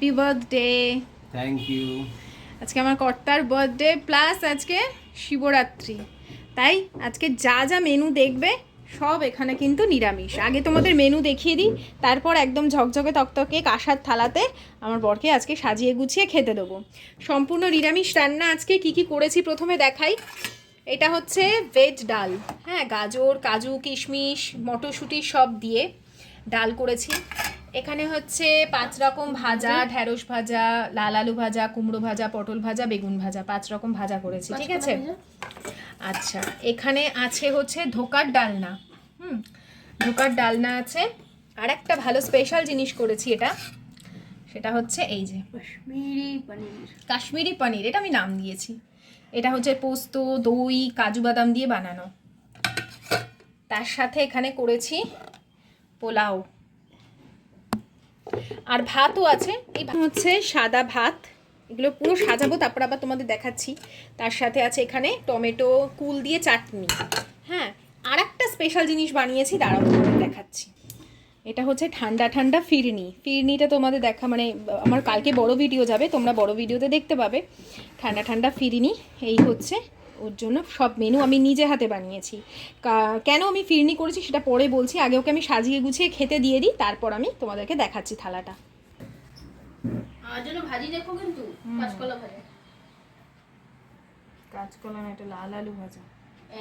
Happy birthday thank you আজকে আমার কর্তার বার্থডে প্লাস আজকে শিবরাত্রি। তাই আজকে যা যা মেনু দেখবে সব এখানে কিন্তু নিরামিষ। আগে তোমাদের মেনু দেখিয়ে দিই তারপর একদম ঝকঝকে তকতকে কাঁসার থালাতে আমার বরকে আজকে সাজিয়ে গুছিয়ে খেতে দেবো। সম্পূর্ণ নিরামিষ রান্না আজকে কি কি করেছি প্রথমে দেখাই। এটা হচ্ছে ভেজ ডাল। হ্যাঁ গাজর কাজু কিশমিশ মটরশুঁটি সব দিয়ে ডাল করেছি। এখানে হচ্ছে পাঁচ রকম ভাজা ঢ্যাঁড়স ভাজা লাল আলু ভাজা কুমড়ো ভাজা পটল ভাজা বেগুন ভাজা পাঁচ রকম ভাজা করেছি ঠিক আছে? আচ্ছা এখানে আছে হচ্ছে ধোকার ডালনা হুম? ধোকার ডালনা আছে। আর একটা ভালো স্পেশাল জিনিস করেছি এটা সেটা হচ্ছে এই যে কাশ্মীরি পনির। কাশ্মীরি পনির এটা আমি নাম দিয়েছি। এটা হচ্ছে পোস্ত দই কাজু বাদাম দিয়ে বানানো। তার সাথে এখানে করেছি পোলাও। আর ভাতও আছে। এই হচ্ছে সাদা ভাত। এগুলো পুরো সাজাবো, তারপর আবার তোমাদের দেখাচ্ছি। তার সাথে আছে এখানে টমেটো, কুল দিয়ে চাটনি। হ্যাঁ আর একটা স্পেশাল জিনিস বানিয়েছি, দাঁড়াও তোমাদের দেখাচ্ছি। এটা হচ্ছে ঠান্ডা ঠান্ডা ফিরনি। ফিরনিটা তোমাদের দেখা মানে আমার কালকে বড় ভিডিও যাবে, তোমরা বড় ভিডিওতে দেখতে পাবে। ঠান্ডা ঠান্ডা ফিরনি, এই হচ্ছে ওর জন্য সব মেনু আমি নিজে হাতে বানিয়েছি। কেন আমি ফিরনি করেছি সেটা পরে বলছি আগে ওকে আমি সাজিয়ে গুছিয়ে খেতে দিয়ে দিই তারপর আমি তোমাদেরকে দেখাচ্ছি থালাটা। আমার জন্য ভাজি দেখো কিন্তু কাঁচকলা ভাজা। কাঁচকলা না এটা লাল আলু ভাজা।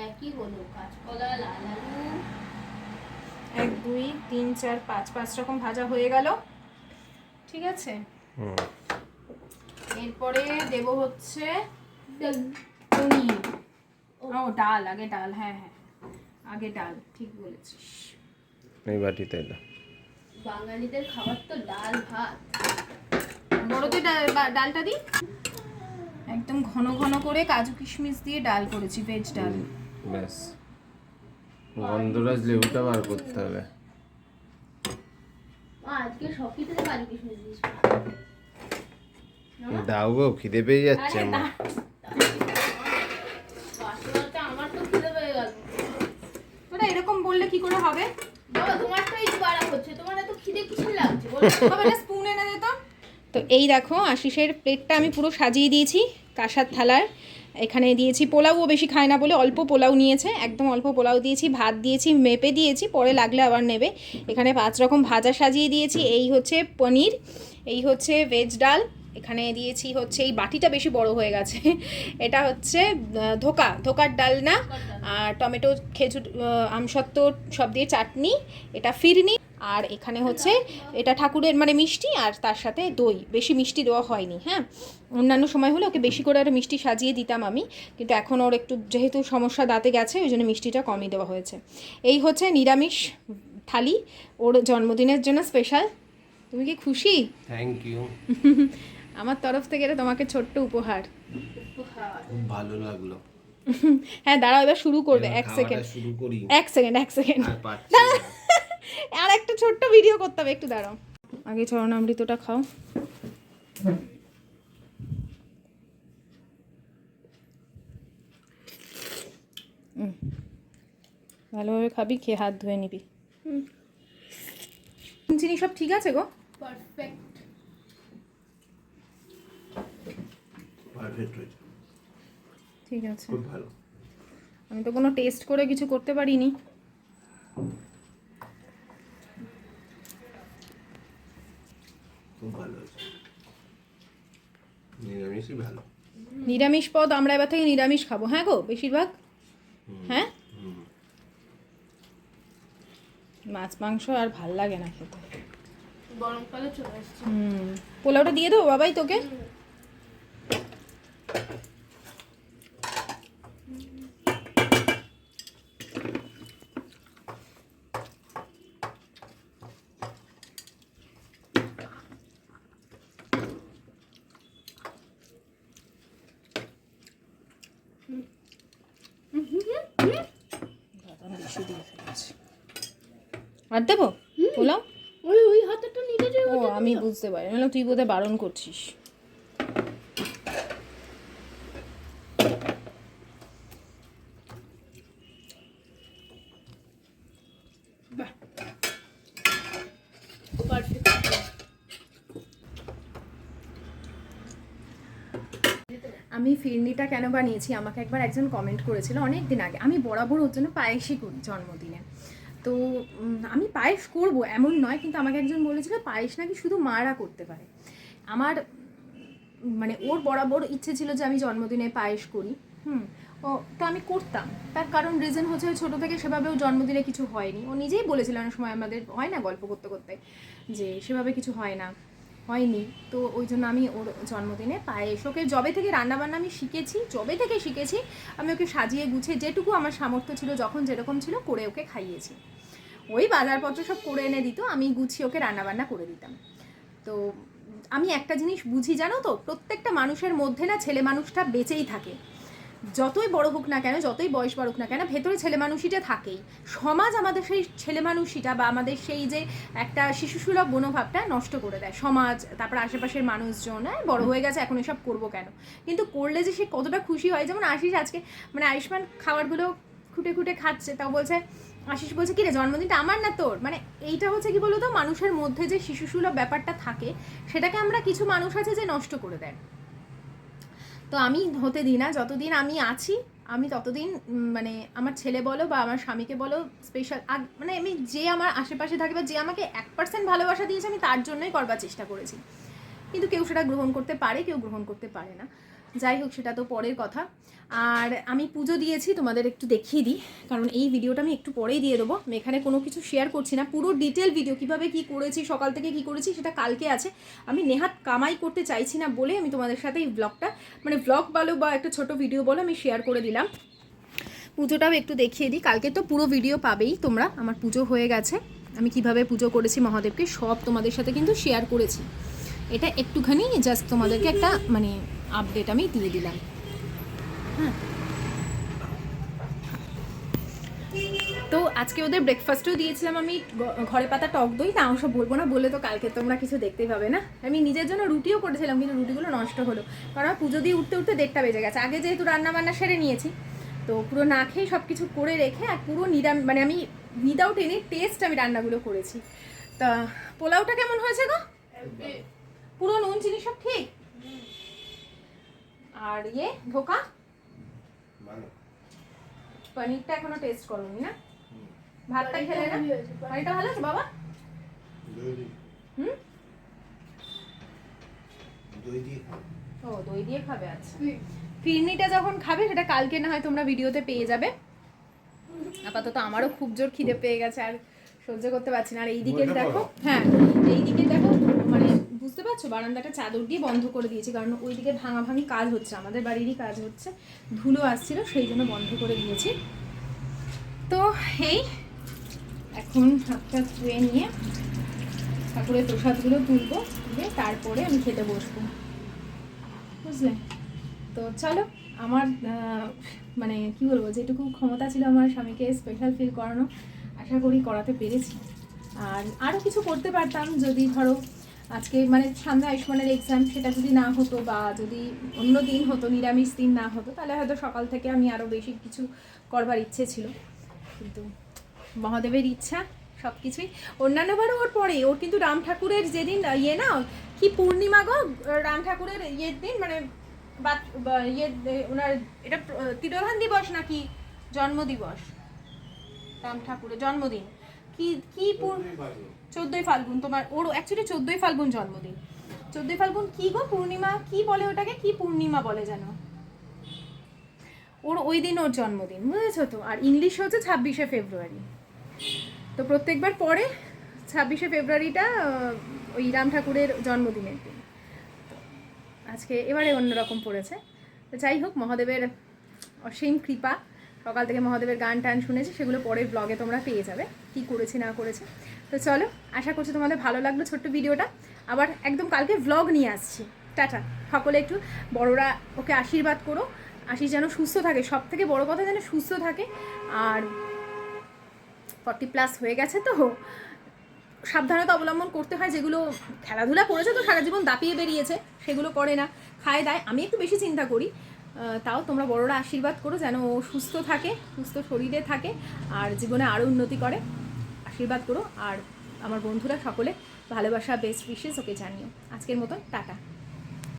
একই হলো কাঁচকলা লাল আলু। এক দুই তিন চার পাঁচ পাঁচ রকম ভাজা হয়ে গেল। ঠিক আছে? এরপরে দেব হচ্ছে পনির। ও ডাল আগে ডাল হ্যাঁ হ্যাঁ। আগে ডাল ঠিক বলেছিস। এই বাটিতে এলো বাঙালিদের খাবার তো ডাল ভাত। বড়তে ডাল- বা- ডালটা দিই একদম ঘন ঘন করে কাজু কিশমিশ দিয়ে ডাল করেছি ভেজ ডাল। ব্যাস। গন্ধরাজ লেবুটা বার করতে হবে। আজকে সব কিছুতে কাজু কিশমিশ দিয়েছি দাও গো খিদে পেয়ে যাচ্ছে আমার না, বাসনাটা আমার তো খিদে পেয়ে গেল তোরা এরকম বললে কি করে হবে? বাবা তোমার তো এই বাড়া হচ্ছে তোমার এত খিদে কিসের লাগছে? বলো বাবা একটা স্পুন এনে দে তো। তো এই দেখো আশিসের প্লেটটা আমি পুরো সাজিয়ে দিয়েছি কাঁসার থালার। এখানে দিয়েছি পোলাও বেশি খায় না বলে অল্প পোলাও নিয়েছে একদম অল্প পোলাও দিয়েছি ভাত দিয়েছি মেপে দিয়েছি পরে লাগলে আবার নেবে। এখানে পাঁচ রকম ভাজা সাজিয়ে দিয়েছি এই হচ্ছে পনির এই হচ্ছে ভেজ ডাল এখানে দিয়েছি হচ্ছে এই বাটিটা বেশি বড় হয়ে গেছে। এটা হচ্ছে ধোকা ধোকার ডাল না আর টমেটো খেজুর আহ, আমসত্ত্ব সব দিয়ে চাটনি এটা ফিরনি আর এখানে হচ্ছে এটা ঠাকুরের মানে মিষ্টি আর তার সাথে দই। বেশি মিষ্টি দেওয়া হয়নি হ্যাঁ? অন্যান্য সময় হলে ওকে বেশি করে আরও মিষ্টি সাজিয়ে দিতাম আমি কিন্তু এখন ওর একটু যেহেতু সমস্যা দাঁতে গেছে ওই জন্য মিষ্টিটা কমই দেওয়া হয়েছে। এই হচ্ছে নিরামিষ থালি ওর জন্মদিনের জন্য স্পেশাল। তুমি কি খুশি? থ্যাংক ইউ আমার তরফ থেকে এটা তোমাকে ছোট্ট উপহার। খুব ভালো লাগল। হ্যাঁ দাঁড়াও এবার শুরু করবে এক সেকেন্ড শুরু করি। এক সেকেন্ড এক সেকেন্ড আর একটা ছোট্ট ভিডিও করতে হবে একটু দাঁড়াও। আগে চরণামৃতটা খাও। হুম। ভালোভাবে খাবি খেয়ে হাত ধুয়ে নিবি। চিনি সব ঠিক আছে গো? পারফেক্ট Perfect হয়েছে। ঠিক আছে। খুব ভালো। আমি তো কোনো টেস্ট করে কিছু করতে পারিনি। খুব ভালো হয়েছে। নিরামিষই ভালো। নিরামিষ পদ আমরা এবার থেকে নিরামিষ খাব হ্যাঁ গো বেশিরভাগ? হ্যাঁ? মাছ মাংস আর ভালো লাগে না খেতে। গরমকালে চলে আসছে হুম। পোলাওটা দিয়ে দেবো বাবাই তোকে? বেশি দিয়ে ফেলেছি। আর দেবো? পোলাও? ওই ওই হাতেরটা নিতে ও আমি বুঝতে পারি। তুই বোধহয় বারণ করছিস। আমি ফিরনিটা কেন বানিয়েছি? আমাকে একবার একজন কমেন্ট করেছিল অনেক দিন আগে। আমি বরাবর ওর জন্য পায়েসই করি জন্মদিনে। তো আমি পায়েস করব এমন নয়, কিন্তু আমাকে একজন বলেছিল পায়েস নাকি শুধু মারা করতে পারে। আমার মানে ওর বরাবর ইচ্ছে ছিল যে আমি জন্মদিনে পায়েস করি। হুম, ও, তো আমি করতাম। তার কারণ রিজন হচ্ছে ছোট থেকে সেভাবেও জন্মদিনে কিছু হয়নি। ও নিজেই বলেছিল অনেক সময় আমাদের, হয় না গল্প করতে করতে, যে সেভাবে কিছু হয় না। হয়নি। তো ওই জন্য আমি ওর জন্মদিনে পায়েস ওকে জবে থেকে রান্নাবান্না আমি শিখেছি জবে থেকে শিখেছি, আমি ওকে সাজিয়ে গুছিয়ে যেটুকু আমার সামর্থ্য ছিল, যখন যেরকম ছিল করে ওকে খাইয়েছি। ওই বাজারপত্র সব করে এনে দিত, আমি গুছিয়ে ওকে রান্নাবান্না করে দিতাম। তো আমি একটা জিনিস বুঝি জানো তো, প্রত্যেকটা মানুষের মধ্যে না ছেলে মানুষটা বেঁচেই থাকে। যতই বড় হোক না কেন, যতই বয়স বাড়ুক না কেন, ভেতরে ছেলে মানুষইটা থাকেই। সমাজ আমাদের সেই ছেলে মানুষইটা বা আমাদের সেই যে একটা শিশুসুলভ মনোভাবটা নষ্ট করে দেয়। সমাজ, তারপর আশেপাশের মানুষজন হ্যাঁ বড় হয়ে গেছে, এখন এসব করব কেন? কিন্তু করলে যে সে কতটা খুশি হয়, যেমন আশিস আজকে মানে আয়ুষ্মান খাবারগুলো খুঁটে খুঁটে খাচ্ছে, তাও বলছে, আশিস বলছে, কি রে, জন্মদিনটা আমার না তোর? মানে এইটা হচ্ছে কি বলতো, মানুষের মধ্যে যে শিশুসুলভ ব্যাপারটা থাকে, সেটাকে আমরা কিছু মানুষ আছে যে নষ্ট করে দেয়। তো আমি হতে দিই না, যতদিন আমি আছি, আমি ততদিন মানে আমার ছেলে বলো বা আমার স্বামীকে বলো স্পেশাল মানে আমি যে আমার আশেপাশে থাকে বা যে আমাকে এক পার্সেন্ট ভালোবাসা দিয়েছে, আমি তার জন্যই করবার চেষ্টা করেছি। কিন্তু কেউ সেটা গ্রহণ করতে পারে, কেউ গ্রহণ করতে পারে না। যাই হোক, সেটা তো পরের কথা। আর আমি পুজো দিয়েছি, তোমাদের একটু দেখিয়ে দিই, কারণ এই ভিডিওটা আমি একটু পরেই দিয়ে দেবো। আমি এখানে কোনো কিছু শেয়ার করছি না, পুরো ডিটেল ভিডিও কীভাবে কি করেছি, সকাল থেকে কি করেছি, সেটা কালকে আছে। আমি নেহাত কামাই করতে চাইছি না বলে আমি তোমাদের সাথে এই ব্লগটা মানে ব্লগ বলো বা একটা ছোট ভিডিও বলো আমি শেয়ার করে দিলাম। পুজোটাও একটু দেখিয়ে দিই। কালকে তো পুরো ভিডিও পাবেই তোমরা, আমার পুজো হয়ে গেছে। আমি কীভাবে পুজো করেছি মহাদেবকে সব তোমাদের সাথে কিন্তু শেয়ার করেছি। এটা একটুখানি জাস্ট তোমাদেরকে একটা মানে আপডেট আমি দিয়ে দিলাম। হ্যাঁ। তো আজকে ওদের ব্রেকফাস্টও দিয়েছিলাম আমি। ঘরে পাতা টক দই না ওসব বলব না বলে তো কালকে তোমরা কিছু দেখতেই পাবে না। আমি নিজের জন্য রুটিও করেছিলাম কিন্তু রুটিগুলো নষ্ট হলো। কারণ পুজো দিয়ে উঠতে উঠতে দেড়টা বেজে গেছে। আগে যেহেতু রান্না বান্না সেরে নিয়েছি তো পুরো না খেয়ে সব কিছু করে রেখে আর পুরো নিরাম মানে আমি উইদাউট এনি টেস্ট আমি রান্নাগুলো করেছি। তা পোলাওটা কেমন হয়েছে গো? পুরো নুন চিনি সব ঠিক? আর ইয়ে ধোকা? পনিরটা এখনও টেস্ট করোনি না? ভাতটা খেলে না? পনিরটা ভালো আছে বাবা? হুম? দই দিয়ে ও দই দিয়ে খাবে আচ্ছা। ফিরনিটা যখন খাবে সেটা কালকে না হয় তোমরা ভিডিওতে পেয়ে যাবে। আপাতত আমারও খুব জোর খিদে পেয়ে গেছে আর সহ্য করতে পারছি না। আর এইদিকে দেখো হ্যাঁ এইদিকে দেখো মানে বুঝতে পারছ? বারান্দাটা চাদর দিয়ে বন্ধ করে দিয়েছি, কারণ ওইদিকে ভাঙাভাঙি কাজ হচ্ছে, আমাদের বাড়িরই কাজ হচ্ছে। ধুলো আসছিল, সেই জন্য বন্ধ করে দিয়েছি। তো এই, এখন হাতটা ধুয়ে নিয়ে ঠাকুরের প্রসাদগুলো তুলবো, তুলে তারপরে আমি খেতে বসবো। বুঝলে? তো চলো, আমার মানে কি বলব, যেটুকু ক্ষমতা ছিল আমার স্বামীকে স্পেশাল ফিল করানো, আশা করি করাতে পেরেছি। আর আরও কিছু করতে পারতাম, যদি ধরো আজকে মানে সামনে আয়ুষ্মানের এক্সাম সেটা যদি না হতো বা যদি অন্য দিন হতো, নিরামিষ দিন না হতো, তাহলে হয়তো সকাল থেকে আমি আরও বেশি কিছু করবার ইচ্ছে ছিল। কিন্তু মহাদেবের ইচ্ছা সব কিছুই অন্যান্যবারও ওর পরে, ওর কিন্তু রাম ঠাকুরের যেদিন ইয়ে না, কি পূর্ণিমা গো? রাম ঠাকুরের ইয়ের দিন মানে বাত- ইয়ে ওনার, এটা তিরোধান দিবস নাকি? জন্মদিবস। রাম ঠাকুরের জন্মদিন। কি কি চোদ্দোই ফাল্গুন, তোমার ওর অ্যাকচুয়ালি চোদ্দোই ফাল্গুন জন্মদিন। চোদ্দোই ফাল্গুন কি গো? পূর্ণিমা? কি বলে ওটাকে? কি পূর্ণিমা বলে যেন ওর ওই দিন ওর জন্মদিন, বুঝেছ তো? আর ইংলিশ হচ্ছে ছাব্বিশে ফেব্রুয়ারি। তো প্রত্যেকবার পরে ছাব্বিশে ফেব্রুয়ারিটা, ওই রাম ঠাকুরের জন্মদিনের দিন। আজকে এবারে অন্যরকম পড়েছে। তো যাই হোক, মহাদেবের অসীম কৃপা। সকাল থেকে মহাদেবের গান টান শুনেছি, সেগুলো পরের ব্লগে তোমরা পেয়ে যাবে, কি করেছি, না করেছি। তো চলো, আশা করছি তোমাদের ভালো লাগল ছোট্ট ভিডিওটা। আবার একদম কালকে ব্লগ নিয়ে আসছি। টাটা। সকলে একটু বড়রা ওকে আশীর্বাদ করো। আশিস যেন সুস্থ থাকে। সব থেকে বড় কথা যেন সুস্থ থাকে। আর ফর্টি প্লাস হয়ে গেছে তো। সাবধানতা অবলম্বন করতে হয়। যেগুলো খেলাধুলা করেছে তো, সারা জীবন দাপিয়ে বেরিয়েছে, সেগুলো করে না। খায় দায়। আমি একটু বেশি চিন্তা করি। তাও তোমরা বড়রা আশীর্বাদ করো যেন ও সুস্থ থাকে, সুস্থ শরীরে থাকে আর জীবনে আরও উন্নতি করে। আশীর্বাদ করো। আর আমার বন্ধুরা সকলে ভালোবাসা বেস্ট উইশেস ওকে জানিও। আজকের মতন, টাটা।